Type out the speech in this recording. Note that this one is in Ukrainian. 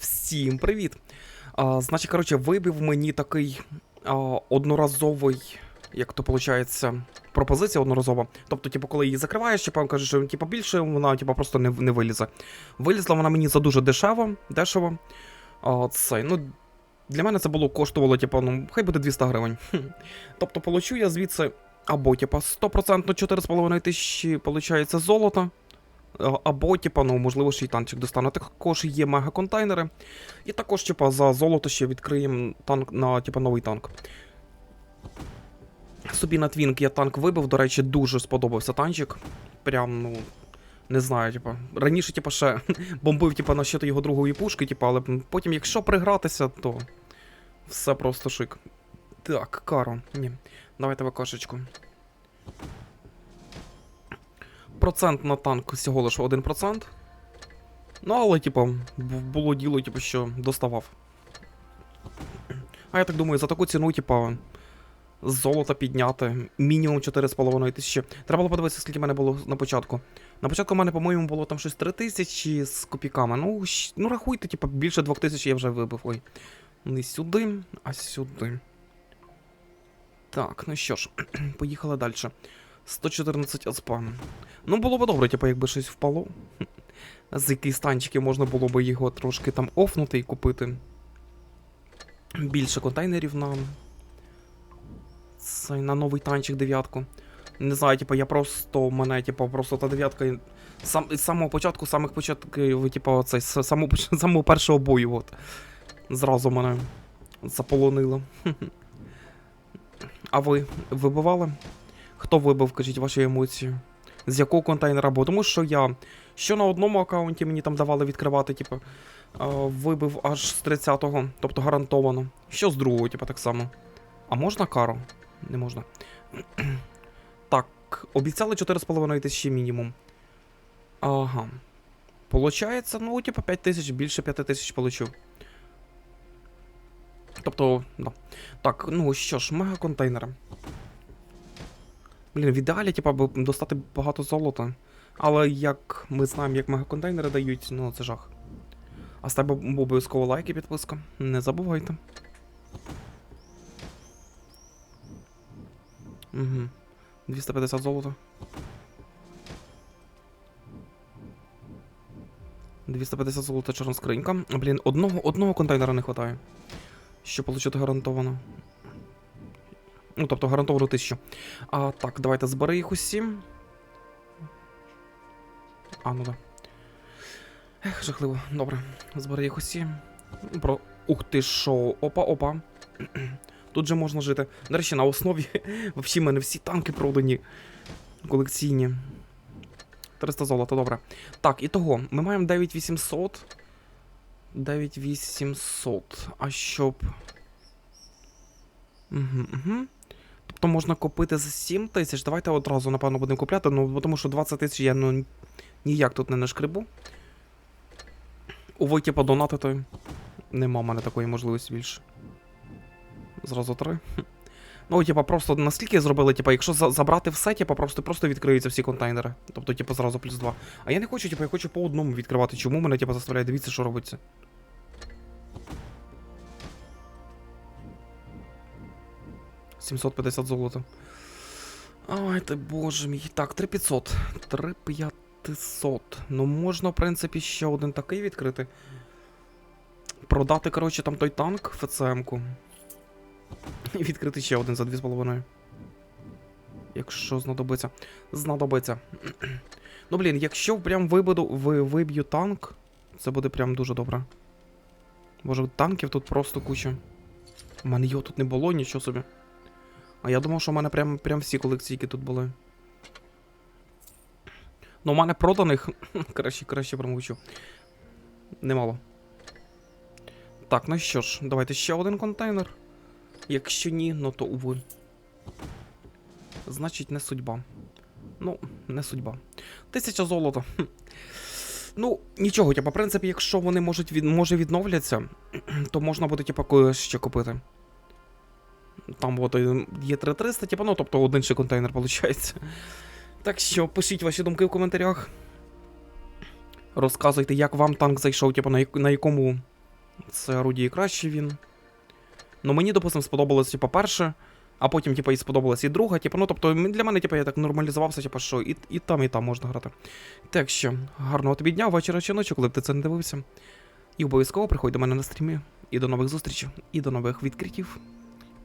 Всім привіт! А, значить, коротше, вибив мені такий а, одноразовий, як то виходить, пропозиція одноразова. Тобто, типу, коли її закриваєш, типу, каже, що типу, більше вона типу, просто не, не вилізе. Вилізла вона мені за дуже дешево, дешево. А, це, ну, для мене це було коштувало, типу, ну, хай буде 200 гривень. Хм. Тобто, получу я звідси або, типу, 100% 4,5 тисячі, виходить, золота. Або, типа, ну, можливо, ще й танчик достану. Також є мега-контейнери. І також, типа, за золото ще відкриємо танк на, типа, новий танк. Собі на твінк я танк вибив, до речі, дуже сподобався танчик. Прям, ну. Не знаю, типа. Раніше, типа, ще бомбив, типа, на щити його другої пушки, типа, але потім, якщо пригратися, то все просто шик. Так, Каро. Ні. Давайте викошечку. Процент на танк всього лише 1%. Ну, але, типу, було діло, типу, що доставав. А я так думаю, за таку ціну, типу, золото підняти мінімум 4,5 тисячі. Треба було подивитися, скільки в мене було на початку. На початку в мене, по-моєму, було там щось 3 тисячі з копійками. Ну, ну рахуйте, типу, більше 2 тисяч я вже вибив. Ой. Не сюди, а сюди. Так, ну що ж, поїхали далі. 114 АСП. Ну, було б добре, типу, якби щось впало. З якісь танчики можна було б його трошки там офнути і купити. Більше контейнерів на. Це на новий танчик дев'ятку. Не знаю, типу, я просто мене, типу, просто та дев'ятка. Сам, з самого початку, самих початків, типу, цей, з самого, самого першого бою, от. Зразу мене заполонило. А ви вибивали? Хто вибив, кажіть ваші емоції? З якого контейнера? Бо тому що я що на одному аккаунті мені там давали відкривати, типу, вибив аж з 30-го, тобто гарантовано. Що з другого, типу, так само. А можна кару? Не можна. так, обіцяли 4,5 тисячі мінімум. Ага. Получається, ну, типу, 5 тисяч, більше 5 тисяч получив. Тобто, да. Так, ну що ж, мега-контейнери. Блін, в ідеалі, типа, достати багато золота. Але як ми знаємо, як мегаконтейнери дають, ну це жах. А з обов'язково лайк і підписка. Не забувайте. Угу. 250 золота. 250 золота чорна скринька. Блін, одного, одного контейнера не вистачає. Щоб отримати гарантовано. Ну, тобто гарантовано 1000. А, так, давайте збери їх усі. А, ну да. Ех, жахливо. Добре. Збери їх усі. Про. Ух ти шо. Опа, опа. Тут же можна жити. До речі, на основі взагалі в мене всі танки продані. Колекційні. 300 золота, добре. Так, і того, ми маємо 9800. 9800. А щоб. Угу, угу. Тобто можна купити за 7 тисяч. Давайте одразу, напевно, будемо купляти, ну, тому що 20 тисяч я ну, ніяк тут не нашкребу. Увы, типа, донатити. Нема в мене такої можливості більше. Зразу три. Ну, типа, просто наскільки зробили, типа, якщо за- забрати все, типа, просто, просто відкриються всі контейнери. Тобто, типа, зразу плюс 2. А я не хочу, типа, я хочу по одному відкривати. Чому мене, типа, заставляє? Дивіться, що робиться. «750 золота. Ай ти боже мій. Так, 3500. 3500. Ну можна, в принципі, ще один такий відкрити. Продати, коротше, там той танк ФЦМ-ку. І відкрити ще один за 2,5. Якщо знадобиться. Знадобиться. ну, блін, якщо прям вибуду, ви, виб'ю танк, це буде прям дуже добре. Боже, танків тут просто куча. У мене його тут не було, нічого собі. А я думав, що в мене прям, прям всі колекційки тут були. Ну, у мене проданих. краще, краще промовчу. Немало. Так, ну що ж, давайте ще один контейнер. Якщо ні, ну то уви. Значить, не судьба. Ну, не судьба. Тисяча золота. Ну, нічого, типа, в принципі, якщо вони можуть від... може відновляться, то можна буде, типа, ще купити. Там от є 3300, типа, ну, тобто один ще контейнер виходить. Так що пишіть ваші думки в коментарях. Розказуйте, як вам танк зайшов, типу, на, на якому Це орудіє краще він. Ну, мені, допустим, сподобалось, типу, перше, а потім, типу, і сподобалась і друга. Типу, ну, тобто, для мене, типу, я так нормалізувався, типу, що і, і там, і там можна грати. Так що, гарного тобі дня, вечора чи ночі, коли б ти це не дивився. І обов'язково приходь до мене на стрімі. І до нових зустрічей, і до нових відкриттів.